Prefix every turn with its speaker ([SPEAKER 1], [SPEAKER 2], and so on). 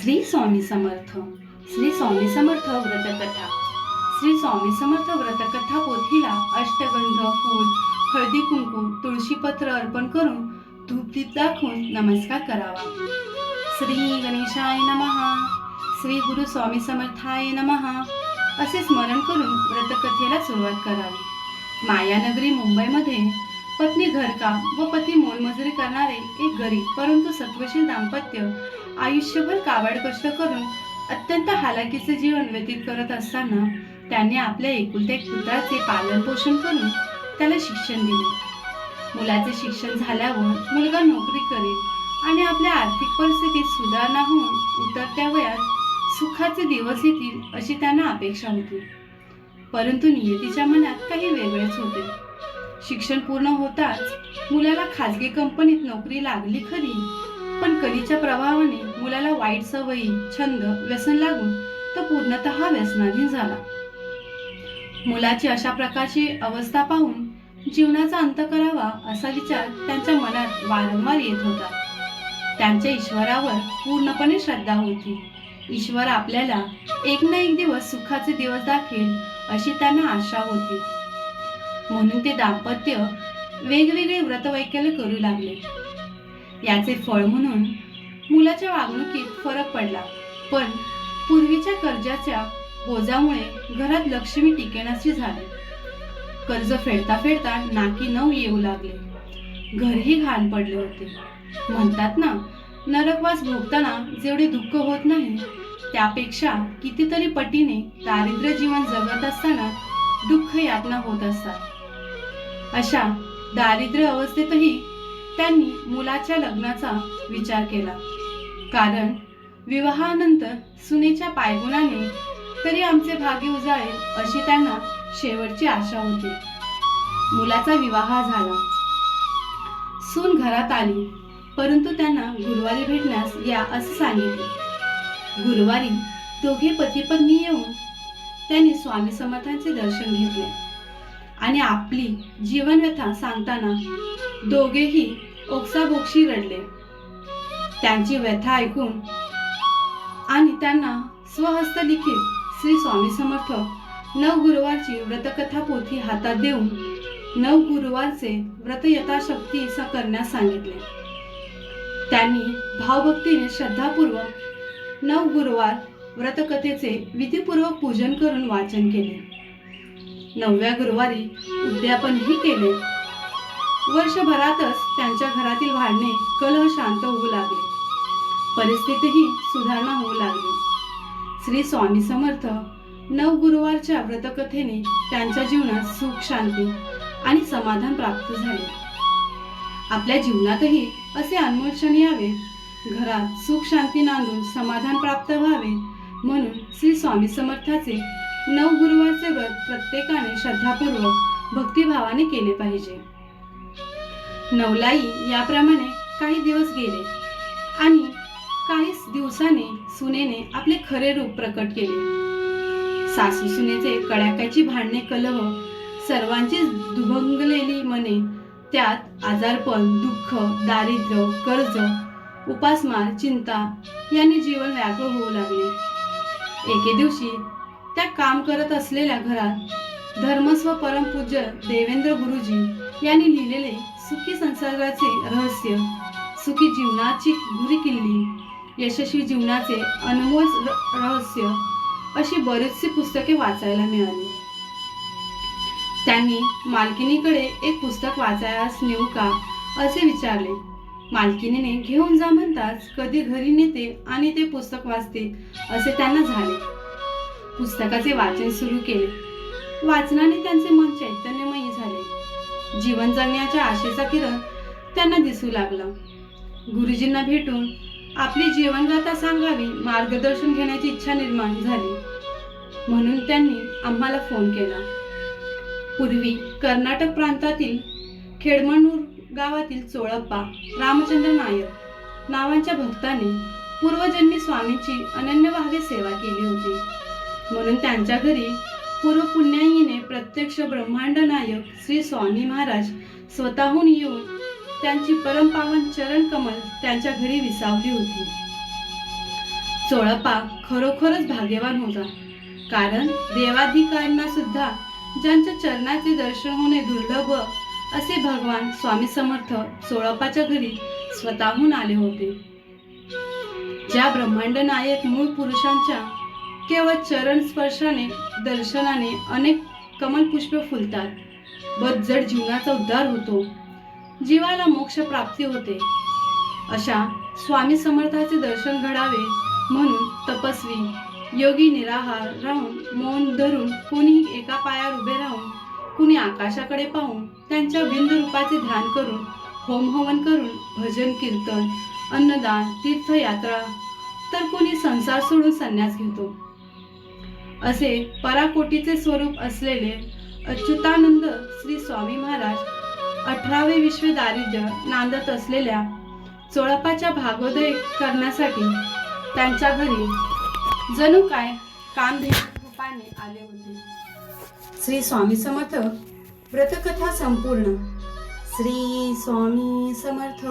[SPEAKER 1] श्री स्वामी समर्थ. श्री स्वामी समर्थ व्रतकथा. श्री स्वामी समर्थ व्रतकथा पोथीला अष्टगंध फूल हळदी कुंकू तुळशीपत्र अर्पण करून धूपदीप दाखवून नमस्कार करावा. श्री गणेशाय नमहा श्री गुरु स्वामी समर्थाय नमहा असे स्मरण करून व्रतकथेला सुरुवात करावी. मायानगरी मुंबईमध्ये पत्नी घरकाम व पती मोलमजुरी करणारे एक गरीब परंतु सत्वशील दाम्पत्य आयुष्यभर काबाड कष्ट करून अत्यंत हालाकीचे जीवन व्यतीत करत असताना त्याने आपल्या एकुलत्या एक पुत्राचे पालन पोषण करून त्याला शिक्षण दिले. मुलाचे शिक्षण झाल्यावर मुलगा नोकरी करेल आणि आपल्या आर्थिक परिस्थितीत सुधारणा होऊन उतरत्या वयात सुखाचे दिवस येतील अशी त्यांना अपेक्षा होती. परंतु नियतीच्या मनात काही वेगळेच होते. शिक्षण पूर्ण होताच मुलाला खाजगी कंपनीत नोकरी लागली खरी कलीच्या प्रभावाने मुलाला वाईट सवयी छंद व्यसन लागून तो पूर्णतः व्यसनाधीन झाला. मुलाची अशा प्रकारची अवस्था पाहून जीवनाचा अंत करावा असा विचार त्यांच्या मनात वारंवार येत होता. त्यांच्या ईश्वरावर पूर्णपणे श्रद्धा होती. ईश्वर आपल्याला एक ना एक दिवस सुखाचे दिवस दाखवेल अशी त्यांना आशा होती. म्हणून ते दाम्पत्य वेगवेगळे व्रतवैकल्य करू लागले. याचे फळ म्हणून मुलाच्या वागणुकीत फरक पडला. पण पूर्वीच्या कर्जाच्या बोजामुळे घरात लक्ष्मी टिकेनाशी झाली. कर्ज फेडता फेडता नाकी नऊ येऊ लागले. घरही घाण पडले होते. म्हणतात ना नरकवास भोगताना जेवढे दुःख होत नाही त्यापेक्षा कितीतरी पटीने दारिद्र्य जीवन जगत असताना दुःख यातना होत असतात. अशा दारिद्र्य अवस्थेतही त्यांनी मुलाच्या लग्नाचा विचार केला. कारण विवाहानंतर सुनेच्या पायगुणाने तरी आमचे भाग्य उजाळेल अशी त्यांना शेवटची आशा होती. मुलाचा विवाह झाला. सून घरात आली परंतु त्यांना गुरुवारी भेटण्यास या असं सांगितले. गुरुवारी दोघे पती पत्नी येऊन त्यांनी स्वामी समर्थांचे दर्शन घेतले. आणि आपली जीवनव्यथा सांगताना दोघेही ओक्साबोक्षी रडले. त्यांची व्यथा ऐकून आणि त्यांना स्वहस्त लिखित श्री स्वामी समर्थ नव गुरुवारची व्रतकथा पोथी हातात देऊन नव गुरुवारचे व्रत यथाशक्ती स करण्यास सांगितले. त्यांनी भावभक्तीने श्रद्धापूर्वक नव गुरुवार व्रतकथेचे विधीपूर्वक पूजन करून वाचन केले. नवव्या गुरुवारी उद्यापनही केले. वर्षभरातच त्यांच्या घरातील भांडणे कलह शांत होऊ लागले. परिस्थितीही सुधारणा होऊ लागली. श्री स्वामी समर्थ नव गुरुवारच्या व्रतकथेने त्यांच्या जीवनात सुख शांती आणि समाधान प्राप्त झाले. आपल्या जीवनातही असे अनमोल क्षण यावे घरात सुख शांती नांदून समाधान प्राप्त व्हावे म्हणून श्री स्वामी समर्थाचे नव गुरुवारचे व्रत प्रत्येकाने श्रद्धापूर्वक भक्तिभावाने केले पाहिजे. नवलाई याप्रमाणे काही दिवस गेले आणि काही दिवसाने सुनेने आपले खरे रूप प्रकट केले. सासू सुनेचे कडाक्याची भांडणे कलह सर्वांची दुभंगलेली मने त्यात आजारपण दुःख दारिद्र्य कर्ज उपासमार चिंता यांनी जीवन व्याकुळ होऊ लागले. एके दिवशी त्या काम करत असलेल्या घरात धर्मस्व परमपूज्य देवेंद्र गुरुजी यांनी लिहिलेले सुखी संसर्गाचे रहस्य सुखी जीवनाची गुरी किल्ली यशस्वी जीवनाचे अनमोल र- रहस्य अशी बरीचशी पुस्तके वाचायला मिळाली. त्यांनी मालकिनीकडे एक पुस्तक वाचायलाच नेऊ का असे विचारले. मालकिनीने घेऊन जा म्हणताच कधी घरी नेते आणि ते पुस्तक वाचते असे त्यांना झाले. पुस्तकाचे वाचन सुरू केले. वाचनाने त्यांचे मन चैतन्यमयी झाले. जीवन जगण्याच्या आशेचा किरण त्यांना दिसू लागला. गुरुजींना भेटून आपली जीवनगाथा सांगावी मार्गदर्शन घेण्याची इच्छा निर्माण झाली. म्हणून त्यांनी आम्हाला फोन केला. पूर्वी कर्नाटक प्रांतातील खेडमणूर गावातील चोळप्पा रामचंद्र नायक नावांच्या भक्ताने पूर्वजन्मी स्वामींची अनन्यभावे सेवा केली होती. म्हणून त्यांच्या घरी पूर्व पुण्याईने प्रत्यक्ष ब्रह्मांड नायक श्री स्वामी महाराज स्वतःहून येऊन त्यांची परमपावन चरण कमल त्यांच्या घरी विसावली होती. चोळप्पा खरोखरच भाग्यवान होता. कारण देवाधिकांना सुद्धा ज्यांच्या चरणाचे दर्शन होणे दुर्लभ असे भगवान स्वामी समर्थ चोळप्पाच्या घरी स्वतःहून आले होते. ज्या ब्रह्मांड नायक मूळ पुरुषांच्या केवळ चरण स्पर्शाने दर्शनाने अनेक कमलपुष्प फुलतात. व जड जीवनाचा उद्धार होतो. जीवाला मोक्ष प्राप्ती होते. अशा स्वामी समर्थाचे दर्शन घडावे म्हणून तपस्वी योगी निराहार राहून मौन धरून कोणीही एका पायावर उभे राहून कुणी आकाशाकडे पाहून त्यांच्या बिंदू रूपाचे ध्यान करून होम हवन करून भजन कीर्तन अन्नदान तीर्थयात्रा तर कोणी संसार सोडून संन्यास घेतो. असे पराकोटीचे स्वरूप असलेले अच्युतानंद श्री स्वामी महाराज अठरावे विश्व दारिद्र्य नांदत असलेल्या चोळपाच्या भागोदय करण्यासाठी त्यांच्या घरी जणू काय कामधेनू रूपाने आले होते. श्री स्वामी समर्थ व्रतकथा संपूर्ण. श्री स्वामी समर्थ.